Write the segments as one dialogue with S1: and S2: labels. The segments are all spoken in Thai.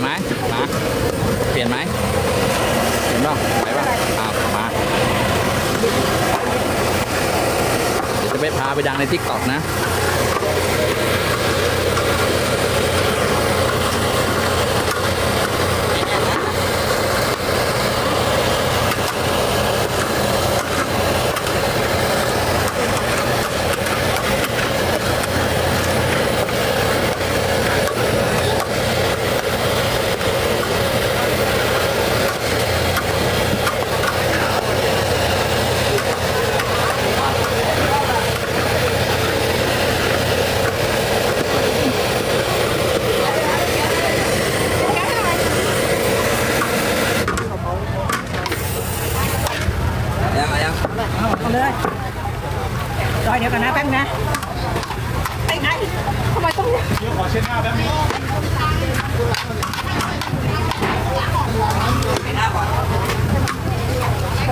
S1: ไหมมาเปลี่ยนไหมเปลี่ยนบ้างไหวป่ะอ้ามาเดี๋ยวจะไปพาไปดังในทิกตอกนะ ยังยัง
S2: เอาเลยรอยเดียวกันนะแป๊บนึงนะไอ้ไหนทำไมต้อง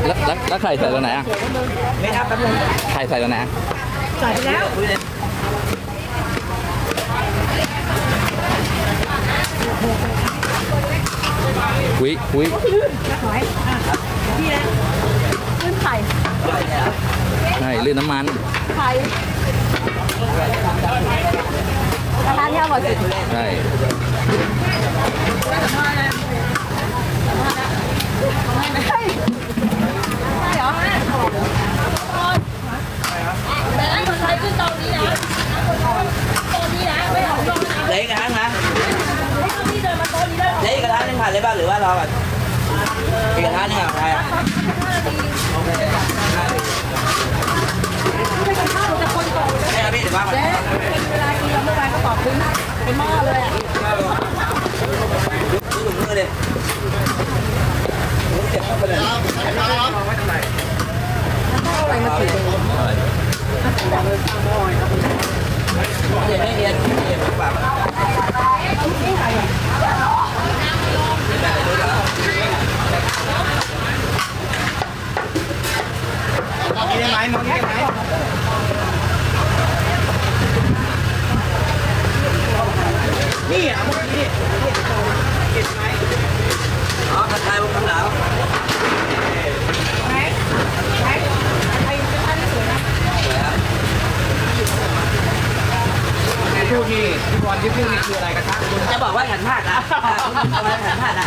S1: แล้วแล้วแล้วไข่ใส่ตัวไหนอะ
S2: ไม่ครับแป๊บนึง
S1: ไข่ใส่ตัวไหนอะ
S2: ใส่ไปแล้ว
S1: คุยคุย
S2: ถอยอะพี่นะขึ้นไข่
S1: ใช่ลื่นน้ำมัน
S2: ไข่ร้านนี้อร่อยสุด
S1: ใช่
S2: ใช่เหรอ
S3: แต่ถ้าคนไทยขึ้นตรงนี้นะตรงนี้นะไม่ออกตรงนะ
S4: เล็กกระทะนะ
S3: ให้คนที่เดินมาโต๊ะนี้ได้
S4: เล็กกระทะนึงผ่านเลยป่ะหรือว่ารอก่อนอีกกระทะนึงอะใครอะ
S3: ไม่กินข้าวแต่คนก่อน
S4: ให้ครับพี่หรือว่าก่อน
S2: เจ๊เวลากินแล้วเมื่อวานก็ตอบถึงเป็นหม้อเลยอะ
S4: ดูถุงมือเลยเจ็บเข้าไปเลย
S2: อะไรมาถือ
S4: เจ็บไม่เรียนเจ็บปาก
S2: นี่อะเมื่อกี้
S4: อ๋อผัดไทยวงคำหนาว
S2: ไหนไหนไอ้เป็นท่านที่สวยนะ
S5: พูดที่พี่บอลที่พูดนี่คืออะไรกระทะคุณ
S4: จะบอกว่าหันพลาดอะหันพลาดอะ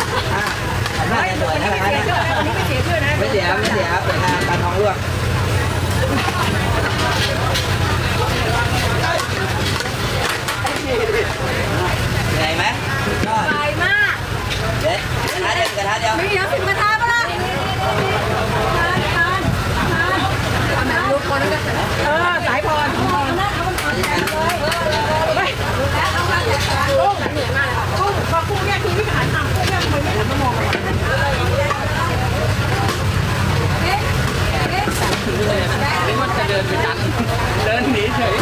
S4: หันพลาด
S2: เฮ้ย
S4: จะสวย
S2: นะนี้ไม่เสียชื่อนะวันนี้ไม่เสียชื่อนะ
S4: ไม่เสียไม่เสียเปิดงานกาทองร่วง เหนื่อยไหมก็
S3: ใหญ่มาก
S4: เด็กกระทะเดียวกระทะเดียว
S3: มีน้ำสิบกระทะปะล่ะทานทานทานทานทุกคนก็
S2: เออสายพร
S3: นั่งเอามันทานกันเลยไม่แล้วเอามาจัดการลูกเหนื่อยมากเลยค่ะ
S2: กุ้งพอกุ้งเนี่ยคือพี่หันทำกุ้งเนี่ยทำไมไม่หันมามองเรา
S3: เอ๊ะเอ๊ะ
S1: นึกว่าจะเดินไปดันเดินหนีเฉย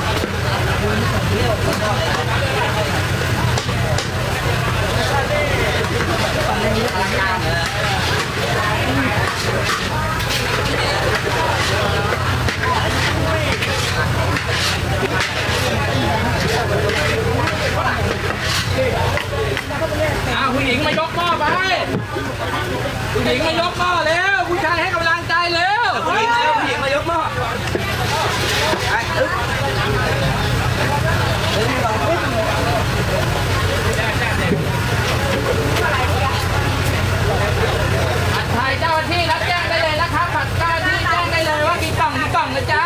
S1: อ้าวผู้หญิงมายกหม้อไป ผู้หญิงมายกหม้อแล้ว ผู้ชายให้กำลังใจแล้ว
S4: ผู้หญิงเลยผู้หญิงมายกหม้อไปอึ๊บหนึ่งสองปุ๊บ
S1: ผัดไทยเจ้าหน้าที่รับแจ้งได้เลยนะครับผัดเจ้าหน้าที่แจ้งได้เลยว่ากี่กล่องกี่กล่องนะจ๊ะ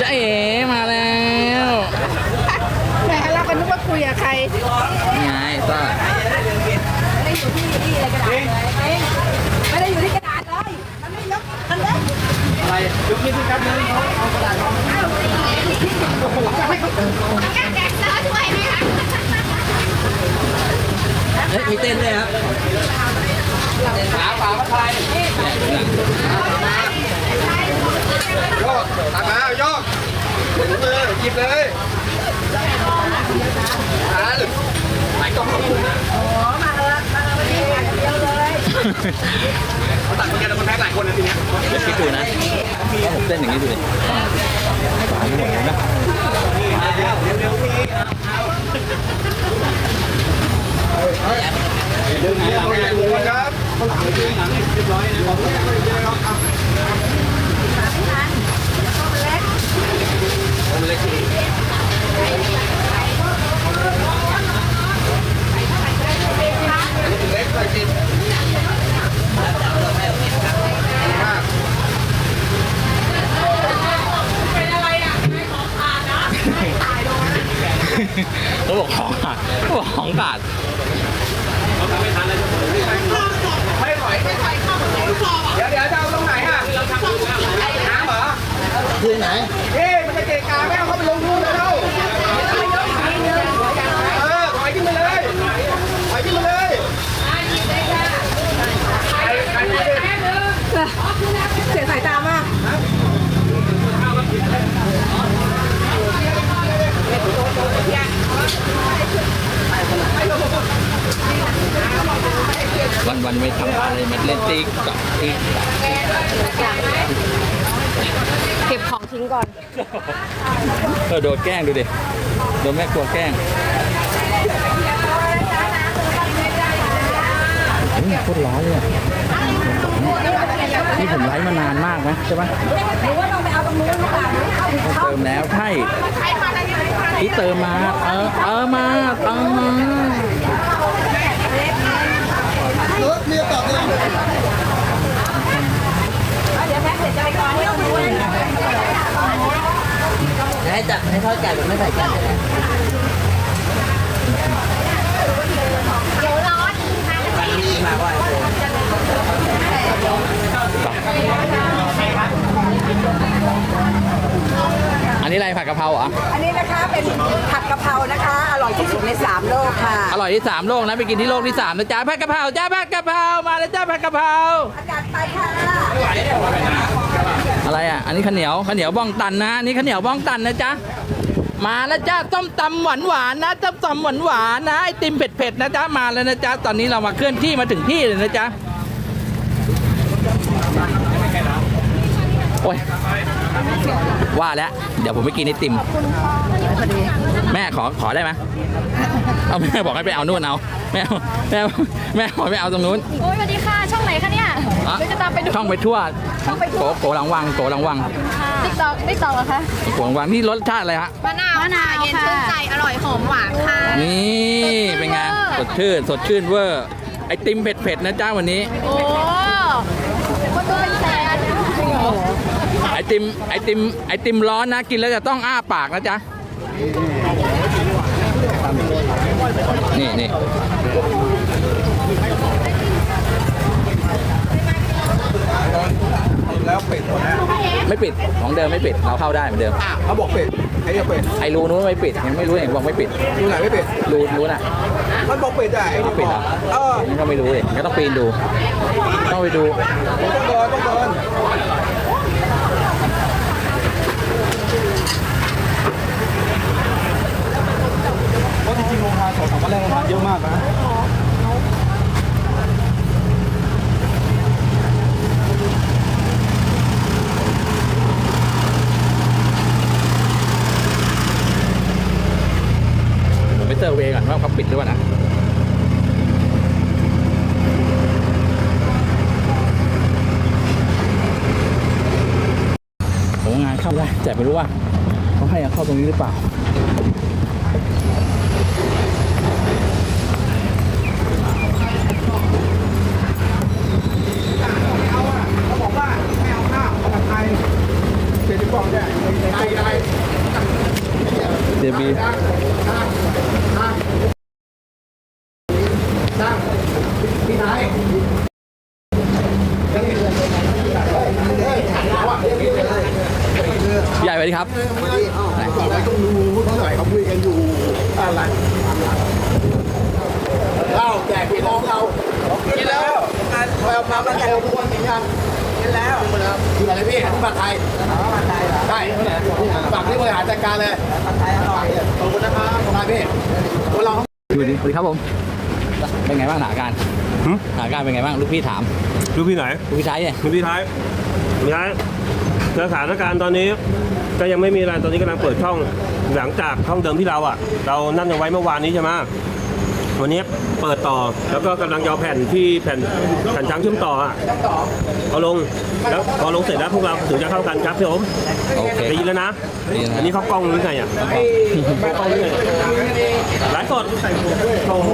S1: จะเอ๋มาแล้ว
S2: แหมเราก็นึกว่าคุยกับใคร
S1: นี่ไงต้า
S3: ไม่ได้อยู่ที่ที่อะไรกระดาษเลยเอ๊ะไม่ได้อยู่ที่กระดาษเลยมันไม่ยกมันเลย
S5: อะไรยกนิ้วขึ้นครับนึงเขาเอากระดาษรอง
S3: แกแกเจอช่วยไหมคะ
S4: เฮ้ยมีเต้นด้วยครับ
S1: ขาฝาผัดไทย
S5: โยกตักมาโยกหมุนมือหยิบเลยหาหรือไหนกล้อง
S2: อ๋อมาแล้วมาแล้ววันนี้มาเดียวเลย
S6: เขาตัดคนเดียวแต่คนแพ้หลายคนนะทีเนี้ย
S1: เดี๋ยวคิดดูนะว่าผมเต้นอย่างนี้ดูดิตายไปหมดเลยนะ
S6: ขอบคุณครับเล็กใส่จิต
S1: เขาบอกของขาดเขาบอกของขาด
S6: ไม่ถอยไม่ถอยเข้าเดี๋ยวเดี๋ยวจะเอาตรงไหนอะน้ำเหรอ
S4: ที่ไหน
S6: เอ๊ะมันจะเกะกาไม่เอาเข้าไปลงทุนเลยเราเออถอยขึ้นมาเลยถอยขึ้นมาเลยใครใครไม่ได้
S2: เสียสายตามาก
S1: วันวันๆไม่ทำอะไรมันเล่นติ๊กกับติ๊ก
S7: เก็บของทิ้งก่อน
S1: เออโดนแกล้งดูดิโดนแม่ครัวแกล้งเฮ้ยโคตรร้ายเลยอะนี่ผมไลฟ์มานานมากไหมใช่ปะ
S2: หรือว่าเราไปเอาตรงนู้นหรือเปล่าเอา
S1: เติมแล้วใช่ที่เติมมา เออเออมาเติมมา
S2: เดี๋ยวแพ็คเสร็จจะไก่อนที่ตรงนู้น
S4: ให้จับให้ทอดไก่แบบไม่ใส่ไก่
S7: เลยวร้อน
S4: มีมาว่า
S1: อันนี้อะไรผัดกะเพราเหรอ
S2: อันนี้นะคะเป็นผัดกะเพรานะคะ อร่อยที่สุดในสามโลกค่ะ
S1: อร่อยที่สามโลกนะไปกินที่โลกที่สามนะจ๊ะผัดกะเพราจ้าผัดกะเพรามาแล้วจ้าผัดกะเพรา
S2: อากาศไปค่ะ
S1: อะไรอะอันนี้ข้าวเหนียวข้าวเหนียวบ้องตันนะอันนี้ข้าวเหนียวบ้องตันนะจ๊ะมาแล้วจ้าต้มตำหวานหวานๆนะต้มตำหวานหวานๆนะไอติมเผ็ดๆนะจ๊ะมาแล้วนะจ๊ะตอนนี้เรามาเคลื่อนที่มาถึงที่เลยนะจ๊ะโอ้ย ว่าแล้วเดี๋ยวผมไปกินไอติมแม่ขอขอได้ไหมเอาแม่บอกให้ไปเอานู่นเอาแม่เอาแม่เอาแม่บอกไม่เอาตรงนู้น
S7: โอ้ยสวัสดีค่ะ ช่องไหนคะเนี่ย
S1: อะ
S7: เดี๋ยวจะตามไปดู
S1: ช่องไปทั่ว
S7: ช่องไปทั่ว
S1: โกโกหลังวังโกหลังวัง
S7: ติ๊กต็อกติ๊กต็อกเหรอคะ
S1: โกหลังวังนี่รสชาติอะไรฮะ
S7: มะนาวมะนาวเย็นชื่นใจ อร่อยหอมหวานค่ะ
S1: นี่เป็นไงสดชื่นสดชื่นเวอร์ไอติมเผ็ดๆนะจ้าวันนี้
S7: โอ้คนดูเป็นแสน
S1: ไอ ติมไอติมไอติมร้อนนะกินแล้วจะต้องอ้าปากนะจ๊ะนี่นี่
S6: แล้วเป็ดหมดแล้ว
S1: ไม่ปิดของเดิมไม่ปิดเราเข้าได้เหมือนเดิม
S6: อะเขาบอกเป็ดไอ้เนี่ยเป็ด
S1: ไอรูนู้นไม่ปิดยังไม่รู้เองบอกไม่ปิด
S6: ดูไหนไม่เป็ด
S1: รูนู้นอะ
S6: มันบอกเป็ดอะไอ้นี่
S1: ปิดเหรอ
S6: เออ
S1: นี่ก็ไม่รู้เลยก็ต้องปีนดู ต้องไปดู
S6: ต้องเดินต้องเดิน เพราะจริงๆโรงทานสองสามวันแรกโรงทานเยอะมากนะ
S1: ผมไปเซอร์เวย์ก่อนว่าเขาปิดหรือเปล่านะโอ้งานเข้าได้แต่ไม่รู้ว่าเขาให้เข้าตรงนี้หรือเปล่า
S6: เขาบอกว่าไม่เอาข้าวเอาผัดไทยเจ็ดสิบกล่องเนี่ยไทยอะไร
S1: เดบี
S6: พี่ไทย
S1: ใหญ่ไปดีครับ
S6: บอกว่าต้องดูเท่าไหร่เขาคุยกันอยู่อะไรเล่าแจกพี่น้องเรากินแล้วคอยเอามาแล้วแกเอาทุกคนกินยังกินแล้วคืออะไรพี่ที่ผัดไทยผัดไทยใช่ฝากที่บริหารจัดการเลยผัดไทยอร่อย นะครับขอบคุณพี่คนเรา
S1: สวัสดีครับผม เป็นไงบ้างสถานการณ์
S8: หึ
S1: สถานการณ์เป็นไงบ้างลูกพี่ถาม
S8: ลูกพี่ไหน
S1: ลูกพี่ใช้เนี่ย
S8: ลูกพี่ท้ายพี่ท้ายสถานการณ์ตอนนี้ ก็ยังไม่มีอะไรตอนนี้กำลังเปิดช่องหลังจากช่องเดิมที่เราอะ เรานั่นเอาไว้เมื่อวานนี้ใช่ไหม วันนี้เปิดต่อแล้วก็กำลังจะเอาแผ่นที่แผ่นแผ่นช้างเชื่อมต่ออะเอาลงแล้วพอลงเสร็จแล้วพวกเราถึงจะเข้ากันครับพี่ผม
S1: โอเค
S8: ได้ยินแล้วนะ
S1: ได้ยินแล้ว
S8: อันนี้เขากล้องหรือไงอะเขากล้องหรือไงไลฟ์สดโอ้โห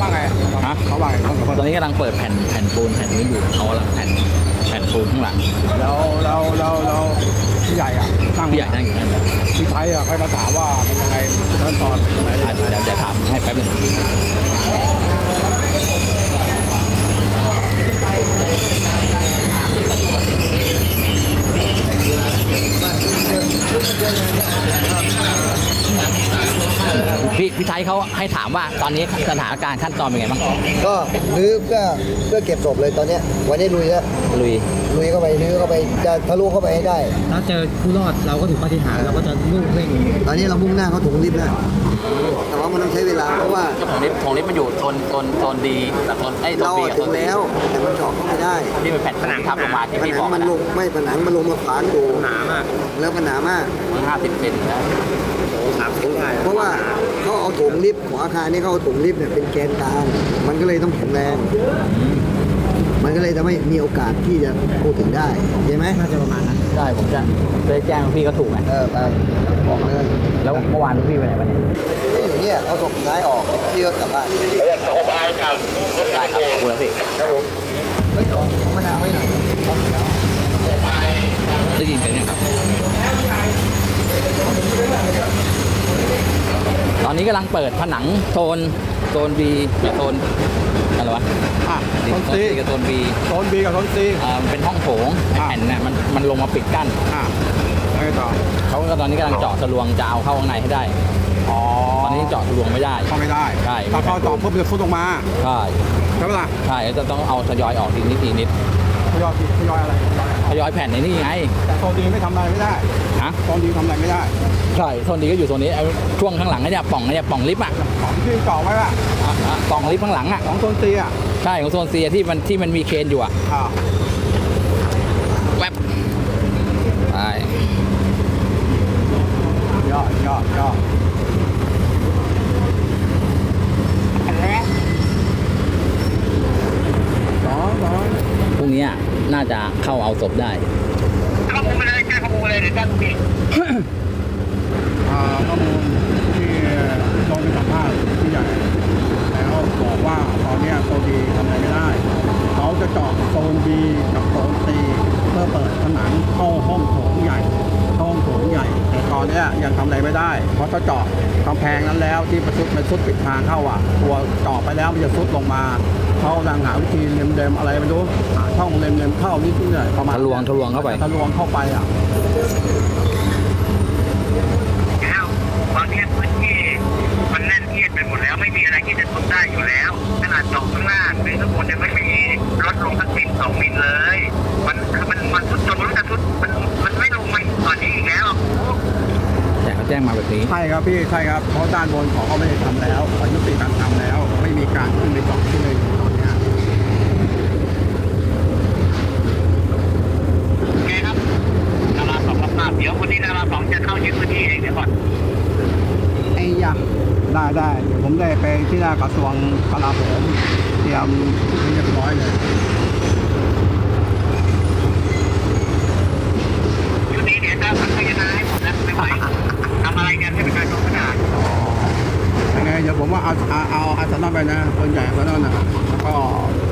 S5: ว่า ไง
S1: ฮะ
S5: เขาว่าไงเขาบอก
S1: ตอนนี้กำลังเปิดแผ่นแผ่นปูนแผ่นนี้อยู่เขากำลังแผ่นแผ่นปูนข้างหลัง
S5: แล้วแล้วแล้วแล้วพี่ใหญ่อะตั้ง
S1: พี่ใหญ่นั่งอยู่นั่นแหละ
S5: พี่ไทยอะค่อยมาถามว่าเป็นยังไงขั้นตอนไหน
S1: อะเดี๋ยวเดี๋ยวถามให้แป๊บหนึง ให้ถามว่าตอนนี้สถานการณ์ขั้นตอนเป็นไงบ้าง
S9: ก็รื้อเพื่อเพื่อเก็บศพเลยตอนเนี้ยวันนี้ลุยแล้ว
S1: ลุย
S9: ลุยเข้าไปรื้อเข้าไปจะทะลุเข้าไปให้ได้
S10: ถ้าเจอผู้รอดเราก็ถือปาฏิหาริย์เราก็จะรุ่งเร่ง
S9: ตอนนี้เรามุ่งหน้าเข้าถุงลิฟต์แล้วแต่ว่ามันต้องใช้เวลาเพราะว่า
S1: เจ้าของลิฟต์ของลิฟต์มันอยู่โซนโซนโซนดีแต่โซนไอ้ยโซน
S9: เรา
S1: บี
S9: อะ
S1: กับโซ
S9: ถึ
S1: น
S9: ง
S1: ซี
S9: แล้ว แต่มันเจาะเข้าไม่ได้
S1: ที่เป็นแผ่นผนังทับลงมาที่
S9: ผ
S1: พี่
S9: นั
S1: บ
S9: ง
S1: อก
S9: มัน
S1: นะ
S9: ลงไม่ผนังมันลงมาขวางอยู่หนามากแล้วมันหนามาก
S1: ห้าสิบเซนนะ
S9: เพราะว่า เขาเอาถุงลิฟต์ของอาคารนี้เขาเอาถุงลิฟต์เนี่ยเป็นแกนกลางมันก็เลยต้องแข็งแรง มันก็เลยทำให้มีโอกาสที่จะพูดถึงได้ใช่ไหม
S10: น่าจะประมาณนั้น
S1: ได้ผมจะจะได้แจ้งพี่ก็ถูกไหม
S9: เออไปบอกเลย
S1: แล้วเมื่อวานพี่ไปไหนวันนี้
S9: ที่อยู่เนี่ยเอาศพสุดท้ายออกที่ก็กลับบ้าน
S1: ได้ครับขอบคุณแล้วพี่
S9: เฮ้ยของของมะนาวไว้หน่อย
S1: ได้ยินกันยังครับต อนนี้กำลังเปิดผนังโซนโซน B กับโซนอะไรวะ
S5: อะโซนซี
S1: กับโซน B
S5: โซนบีกับโซนซี
S1: อ่ามันเป็นห้องโถงไอ้แผ่นเนี่ยมันมันลงมาปิดกั้น
S5: อะแล้วไงต่อ
S1: เขาก็ตอนนี้กำลังเจาะทะลวงจะเอาเข้าข้างในให้ได้
S5: อ๋อ
S1: ตอนนี้เจาะทะลวงไม่ได้
S5: เข้าไม่ได้
S1: ใช่
S5: ถ้าเข้าต่อปุ๊บจะฟุตลงมา
S1: ใช่
S5: ใช่ปะล่ะ
S1: ใช่จะต้องเอาทยอยออกทีนิดทีนิด
S5: ทยอยทยอยอะไรทยอยอะไร
S1: ทยอยแผ่นในนี่ไง
S5: แต่โซนดีไม่ทำอะไรไม่ได้
S1: ฮะ
S5: โซนดีทำอะไรไม่ได้
S1: ใช่โซนนี้ก็อยู่โซนนี้ไอ้ช่วงข้างหลังเนี่ยป่องเนี่ยป่องลิฟต์อะ
S5: ของที่เจาะไว้อะ
S1: อะอะป่องลิฟต์ข้างหลังอะ
S5: ของโซนซีอะ
S1: ใช่ของโซนเซียที่มันที่มันมีเคนอยู่อะ
S5: อ่า
S1: แวบใช่
S5: ยอดยอดยอด สองสอง
S1: พรุ่งนี้อะน่าจะเข้าเอาศพได้
S5: อ่าข้อมูลที่ลงไปสัมภาษณ์ที่ใหญ่แล้วบอกว่าตอนเนี้ยโซนดีทำอะไรไม่ได้ เขาจะเจาะโซนบีกับโซนซีเพื่อเปิดผนังเข้าห้องโถงใหญ่ห้อง ยยังทำอะไรไม่ได้ เพราะถ้าเจาะกำแพงนั้นแล้วที่ประชุดมันชุดปิดทางเข้าอะตัวเจาะไปแล้วมันจะซุดลงมาเขากำลังหาวิธีเล็มๆอะไรไม่รู้หาช่องเล็มๆเข้านิดหน่อยประมาณ
S1: ทะลวงทะลวงเข้าไป
S5: ทะลวงเข้าไปอะ
S11: แล้วตอนนี้พื้นที่มันแน่นเอียดไปหมดแล้ว ไม่มีอะไรที่จะทนได้อยู่แล้วขนาดเจาะข้างล่างหรือข้างบนยังไม่มีลดลงสักมิลสองมิลเลย มันมันมันทุดจนมันจะทุดมันมันไม่ลงมันตอนนี้อีกแล้ว
S1: แต่เขาแจ้งมาแบบนี้
S5: ใช่ครับพี่ใช่ครับเพราะด้านบนของเขาไม่ได้ทำแล้วเขายุติการทำแล้ว ไม่มีการขึ้นไปเจาะที่เลยตอนเนี้ย
S11: โอเคครับดาราสองรับทราบเดี๋ยววันนี้ดาราสองจะเข้ายึดพื้นที่เองเดี๋ยวก่อน
S5: ไอ้ยะได้ได้เดี๋ยวผมได้ไปที่หน้ากระทรวงกลาโหมเตรียมให้เรียบร้อยเลย
S11: ชุดนี้เดี๋ยวจะพัฒนาให้หมดแล้วไม่ไหว ทำอะไรกันให้เป็นการลงขนาด
S5: ยังไงเดี๋ยวผมว่าเอาเอาเอาอาร์เซนอลไปนะปืนใหญ่อาร์เซนอลนะแล้วก็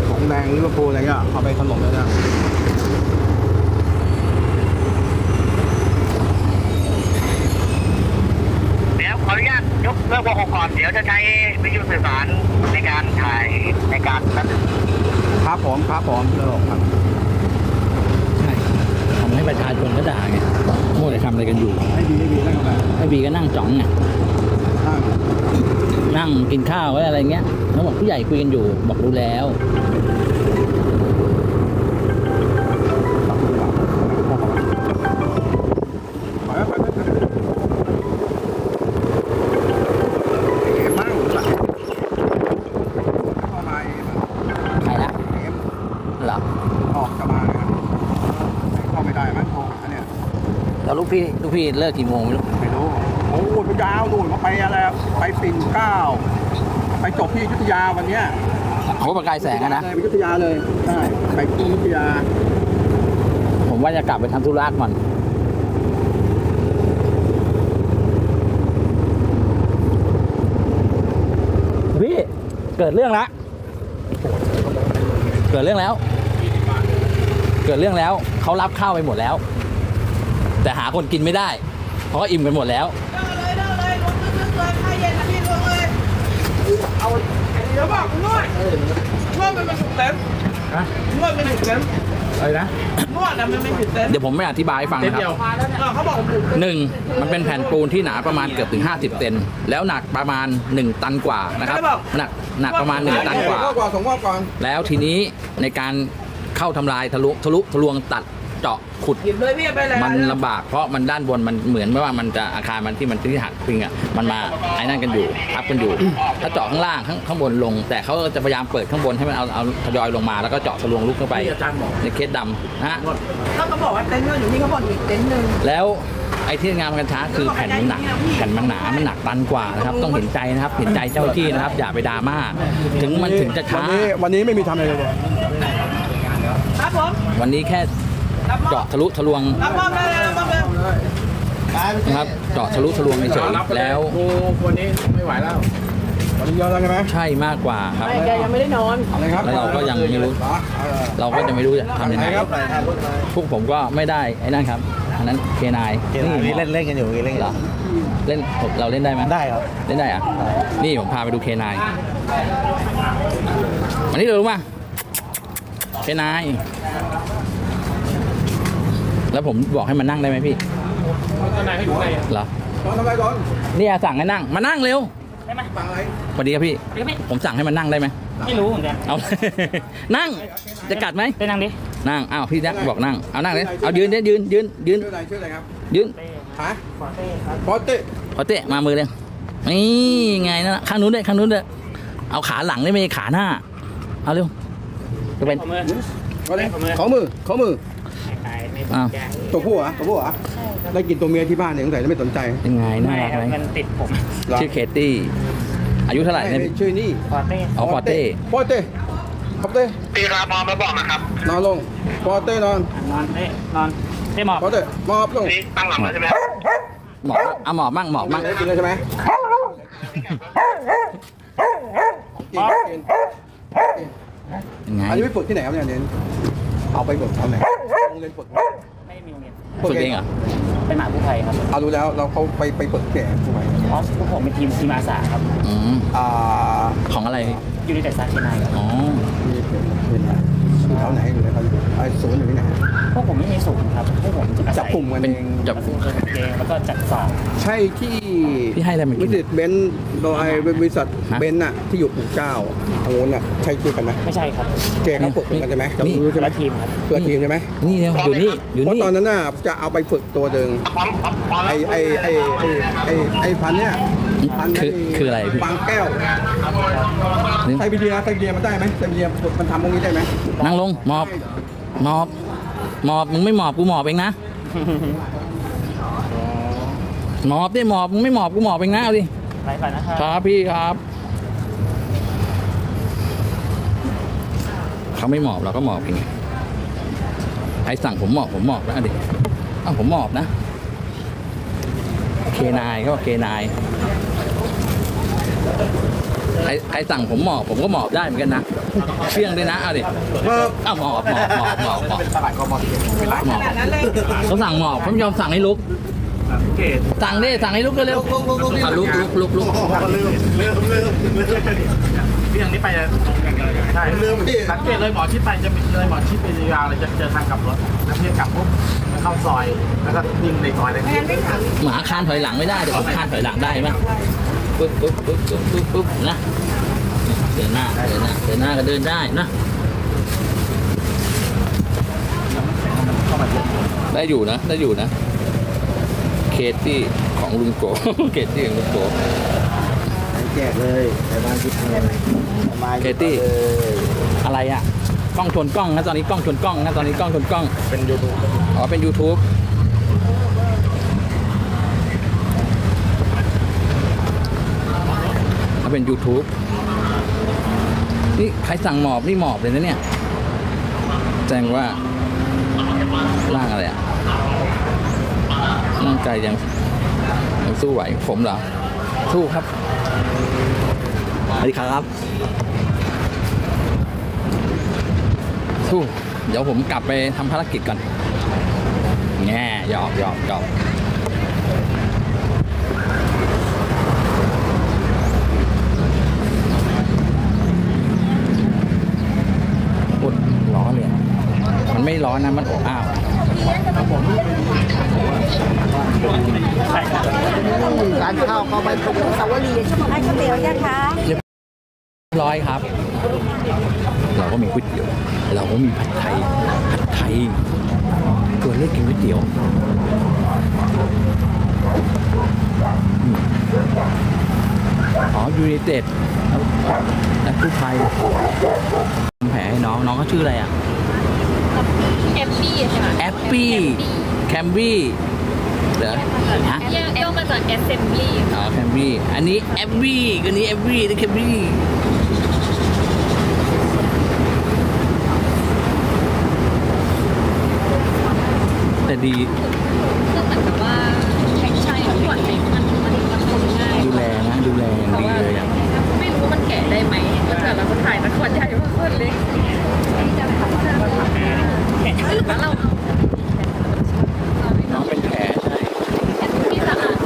S5: ของแดงลิเวอร์พูลอะไรเงี้ยเอาไปถล่มเลยนะ
S11: เดี๋ยวขออนุญาตยกเลิกวงก่อนเดี๋ยวจะใช้วิทยุสื่อสารในการถ่ายในการบันทึก
S5: ครับผมครับผมเลิกครับ
S1: ใช่ทำให้ ประชาชนก็ด่าไงโม่แต่ทำอะไรกันอยู่
S5: ให้ดีให้ดีแล้วกันไป
S1: ไอ้บีก็นั่งจ้องไง
S5: ตั้ง
S1: นั่งกินข้าวไว้อะไรเงี้ยแล้วบอกผู้ใหญ่คุยกันอยู่ บอกรู้แล้ว พี่ลูกพี่เลิกกี่โมงไม่รู้
S5: ไม่รู้โอ้โหพยาวนู่นมาไปอะไรไปปิ่นเกล้า ไปจบที่อยุธยาวันเนี้ย
S1: โอ้ประกายแสงอะนะ
S5: เลยไปอยุธยาเลยใช่ไปที่อยุธยา
S1: ผมว่าจะกลับไปทำธุระก่อนพี่เกิดเรื่องแล้วเกิดเรื่องแล้ว เกิดเรื่องแล้วเขารับข้าวไปหมดแล้ว แต่หาคนกินไม่ได้ เพราะอิ่มกันหมดแล้ว
S4: เดี๋ยวบอกนวดนวดมันเป็นถุงเต็มนวดเป็นถุงเต็ม
S1: อะไรนะ
S4: นวดนะมันเป็นถุงเต็ม
S1: เดี๋ยวผมไม่อธิบายให้ฟังนะครับ
S4: เออเขาบอกถุงเต็ม
S1: หนึ่งมันเป็นแผ่นปูนที่หนาประมาณเกือบถึง 50 เซนแล้วหนักประมาณ 1 ตันกว่านะครับหนักหนักประมาณ 1 ตันกว่า
S5: ข้อกว่าสองข้อก่อน
S1: แล้วทีนี้ในการเข้าทำลายทะลุทะลุทะลวงตัด เจาะขุด
S4: หยิบเลยพี่ไปเลย
S1: มันลำบากเพราะมันด้านบนมันเหมือนไม่ว่ามันจะอาคารมันที่มันที่หักพิงอะมันมาไอ้นั่นกันอยู่ทับกันอยู่ ถ้าเจาะข้างล่างข้างข้างบนลง แต่เขาก็จะพยายามเปิดข้างบนให้มันเอาเอาทยอยลงมาแล้วก็เจาะทะลวงลุกเข้าไปในเคสดำนะฮะ
S4: เขาก็บอกว่าเต็นท์นวดอยู่นี่เขาบอกอีกเต็นท์หนึ่ง
S1: แล้วไอ้ที่งามกันช้าคือแผ่นมันหนักแผ่นมันหนา มันหนักตันกว่านะครับ ต้องเห็นใจนะครับ เห็นใจเจ้าหน้าที่นะครับ อย่าไปดราม่า ถึงมันถึงจะ
S5: วั
S1: ช้า
S5: นนี้วันนี้ไม่มีทำอะไรเลย
S4: ครับผม
S1: วันนี้แค่ เจาะทะลุทะลวง
S4: รับมอบเลยรับมอบเลย
S1: นะครับเจาะทะลุทะลวงเฉยๆแล้ว
S5: วันนี้ไม่ไหวแล้ววันนี้เยอะแล้วใช่ไหม
S1: ใช่มากกว่าครับ
S4: ไม่แกยังไม่ได้นอน
S5: อะไรครับ
S1: แล้วเราก็ยังไม่รู้ เราก็จะไม่รู้จะทำยังไง
S5: ครับ
S1: พวกผมก็ไม่ได้ไอ้นั่นครับอันนั้นเคนาย
S10: นี่เล่นเล่นกันอยู่เล่น
S1: เหรอเล่นเราเล่นได้ไหม
S10: ได้ครับ
S1: เล่นได้อะนี่ผมพาไปดูเคนายอันนี้เรารู้ป่ะเคนาย แล้วผมบอกให้มันนั่งได้ไหมพี่เคนายเขาอยู่ไหนเหรอ
S5: ตอนทำอะไรก่อน
S1: เนี่ยสั่งให้นั่ง มานั่งเร็ว
S5: ฟังอะไร
S1: สวัสดีครับพี่ ผมสั่งให้มันนั่งได้ไหม
S10: ไม่รู้เหมือนกัน
S1: เอา นั่ง จะกัดไหม
S10: ไปนั่งดิ
S1: นั่ง อ้าวพี่ยักษ์บอกนั่ง เอานั่งเลย เอายืนเนี่ยยืนยืนยืน
S5: ชื่ออะไรชื่ออะไรครับ
S1: ยืน
S5: ฮะปอเต้
S1: ขอเตะมามือเลยนี่ไงนะข้างนู้นด้วยข้างนู้นด้วยเอาขาหลังได้ไหมขาหน้า เอาเร็วจะเป็น
S5: ขอเลยขอมือขอมือ
S1: อ้าว
S5: ตัวผู้เหรอตัวผู้เหรอได้กินตัวเมียที่บ้านเนี่ยสงสัยจะไม่สนใจ
S1: ยังไงน่ารักไหม
S10: มันติดผม
S5: เหรอ
S1: ชื่อเคตี้อายุเท่าไหร่เนี่ย
S5: ไม่ชื่อนี่
S10: พอเต้
S1: เอาปอเต้
S5: ปอเต้ปอเต้
S11: ตีราพอมาบอกนะครับ
S5: นอนลงปอเต้นอน
S10: นอนเต้นอนเต้หมอบ
S5: ปอเต้มอบลง
S11: นี่ตั้งหลังแล้วใช่ไหม
S1: หมอบเอาหมอบมั่งหมอบมั่ง
S5: ได้กินแล้วใช่ไหมกินกิน
S1: ยังไง
S5: อันนี้ไปฝึกที่ไหนครับเนี่ยเน้น เอาไปฝึกที่ไหนโรงเรียนฝึก
S10: ไม่มีโรงเรียน
S1: ฝึกเองเหรอ
S10: เป็นหมาผู้ภัยครับ
S5: เอารู้แล้วเราเขาไปไปฝึกที่ไหนทำไม
S10: อ๋อพวกผมเป็นทีมทีมอาสาครับ
S1: อืม
S5: อ่า
S1: ของอะไรพี่
S10: อยู่ในแต่ซาเคนายครับ
S1: อ๋อ
S5: ที่เป็นเป็นอะไรอยู่แถวไหนอยู่ไหนเขาอยู่ ไอ้ศูนย์อยู่ที่ไหน
S10: พวกผมไม่มีสูงครับ พวกผมจะอาศัย
S5: จับกลุ่มกัน
S1: เป็น
S5: เอง
S1: จับ
S10: เป็นเกงแล้วก็จัดสอบ
S5: ใช่ที่
S1: พี่ให้อะไรมากิน
S5: วิสิตเบนซ์โดยบริษัท
S1: ฮะ
S5: เบนซ์น่ะที่อยู่ปู่เจ้าทางโน้นน่ะใช่ชื่อกันไหม
S10: ไม่ใช่ครับ
S5: เจเขาฝึกเหมือนกันใช่ไหมเรารู้ใช่ไหม
S10: ละทีมครับ
S5: เพื่อทีมใช่ไหม
S1: นี่เนี่ยอยู่นี่อยู่
S5: เพราะ
S1: นี่
S5: ตอนนั้นน่ะจะเอาไปฝึกตัวหนึ่ง
S11: พร้อมพร้อมพร้อม
S5: ไอไอไอไอไอไอพันธุ์เนี่ยพันธุ์
S1: คือคืออะไรพี่
S5: บางแก้ว
S1: นี่
S5: ไซบีเรียไซบีเรียมันได้ไหมไซบีเรียมันทำพวกนี้ได้ไหม
S1: นั่งลงหมอบ หมอบหมอบมึงไม่หมอบกูหมอบเองนะหมอบดิหมอบมึงไม่หมอบกูหมอบเองนะเอาดิ
S10: ไปก่อนนะครับ
S1: ครับพี่ครับเขาไม่หมอบเราก็หมอบเองไงใครสั่งผมหมอบผมหมอบนะดิเอ้าผมหมอบนะเคนายเขาบอกเคนายใค รใครสั่งผมหมอบผมก็หมอบได้เหมือนกันนะเชื่องด้วยนะเอาดิเอ้าหมอบหมอบหมอบหมอบหมอบหมอบเขาสั่งหมอบเขาไม่ยอมสั่งให้ลุกสั่งดิสั่งให้ลุกเร็วๆอะลุกลุกลุกลุก
S12: พี่ทางนี้ไปใช่ลืมสังเกตเลยหมอชิดไปจะมีเลยหมอชิดไปยาวเลยจะเจอทางกลับรถแล้วพี่กลับปุ๊บเข้าซอยแล้วก็วิ่งในซอยเลย
S1: หมาคานถอยหลังไม่ได้แต่ผมคานถอยหลังได้ไหม ปุ๊บปุ๊บปุ๊บปุ๊บปุ๊บปุ๊บนะเดินหน้าเดินหน้าเดินหน้าก็เดินได้นะได้อยู่นะได้อยู่นะ เคสที่ของลุงโกเคสที่ของลุงโก
S9: แจกเลยแต่บ้านที่ทำมา
S1: เคตี้อะไรอะกล้องชนกล้องนะตอนนี้กล้องชนกล้องนะตอนนี้กล้องชนกล้องเป็น YouTube อ๋อเป็น YouTube เขาเป็น YouTube นี่ใครสั่งหมอบนี่หมอบเลยนะเนี่ย แจ้งว่าร่างอะไรอะร่างกายยังยังสู้ไหวผมเหรอ สู้ครับ
S9: สวัสดีครับ
S1: สู้ เดี๋ยวผมกลับไปทำภารกิจก่อนแง่หยอกหยอกหยอกปวดร้อนเลยอะมัน ไม่ร้อนนะมันอบอ้าว
S9: ร้านข้าวเข้าไปตรง
S2: สาวรีชั่วโมงให้ข้าวเหนียวยังคะ
S1: เรียบร้อยครับ เราก็มีก๋วยเตี๋ยว เราก็มีผัดไทยผัดไทยตัวเลือกกินก๋วยเตี๋ยวอืมอ๋อยูไนเต็ดนักกู้ภัยทำแผลให้น้อง น้องเขาชื่ออะไรอะ
S3: แอปปี้ค่ะ
S1: แอปปี้แคมบี้เหรอฮะ
S3: แยกย่อมาจาก assembly
S1: อ๋อแคมบี้อันนี้แอปบี้อันนี้แอปบี้นี่แคมบี้แต่ดี
S3: คือเหมือนกับว่าแข็งชัยทุกวันเองมันมันมันทนง่าย
S1: ดูแลนะดูแลอย่างดีเลยอะ
S3: ไม่รู้มันแกะได้ไหมแต่เราก็ถ่ายตะขวดใหญ่มากขวดเล็กหรือว่าเรา
S1: น้องเป็นแผลใช่
S3: ที่สะอาด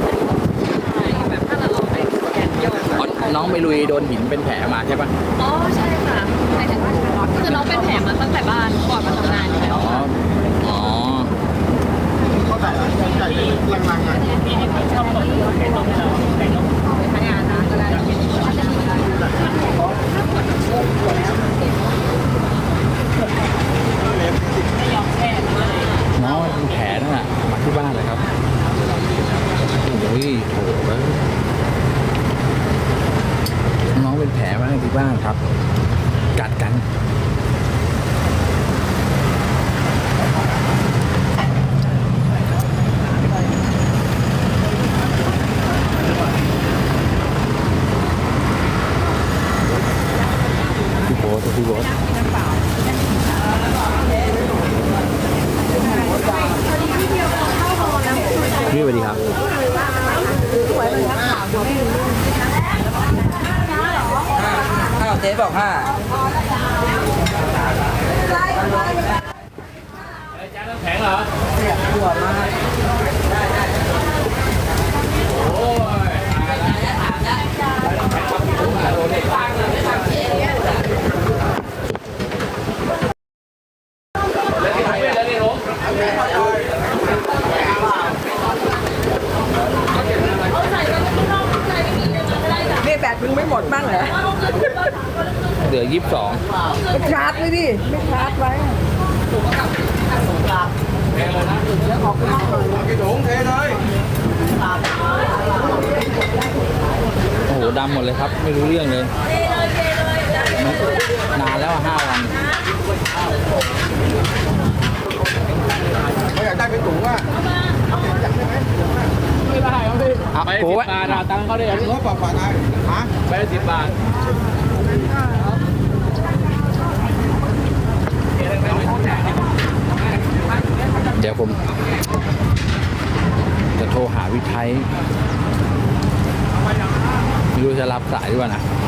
S3: แบบถ้าเราเอาไปแกะย่อย
S1: อ๋อน้องไปลุยโด นหินเป็นแผลมาใช่ปะ
S3: อ๋อใช่ค่ะหมายถึงคือน้องเป็นแผลมาตั้งแต่บ้านก่อนมาทำงานอยู่แล้ว
S1: อ๋ออ๋อ
S12: เขาแต่ใหญ่ๆลังๆอะ
S3: ทำงานนะก็ได้
S1: น้องเป็นแผลนั่นแหละมาที่บ้านเลยครับโอ้ยโถเอ้ย น้องเป็นแผลมาที่บ้างครับ กัดกัน พี่โบ๊ทพี่โบ๊ทพี่สวัสดีครับ
S4: ข้าวเจ๊บอกห้า
S2: นี่แบตมึงไม่หมดบ้างเหรอ
S1: เหลือยี่สิบสอง
S2: ไม่ชาร์จเลยดิ ไม่ชาร์จไว้
S5: กี่ถุงเทเลย
S1: โอ้โห ดำหมดเลยครับ ไม่รู้เรื่องเลยนานแล้วอะห้าวัน
S5: เขาอยากได้เป็นถุงอะ
S1: อะโอ้ย
S12: ตังเขาได้
S5: รถปรับปาได้ฮะ
S12: ไปสิบบาท
S1: เดี๋ยวผม จะโทรหาวิทัยไม่รู้ จะรับสายดีกว่านะ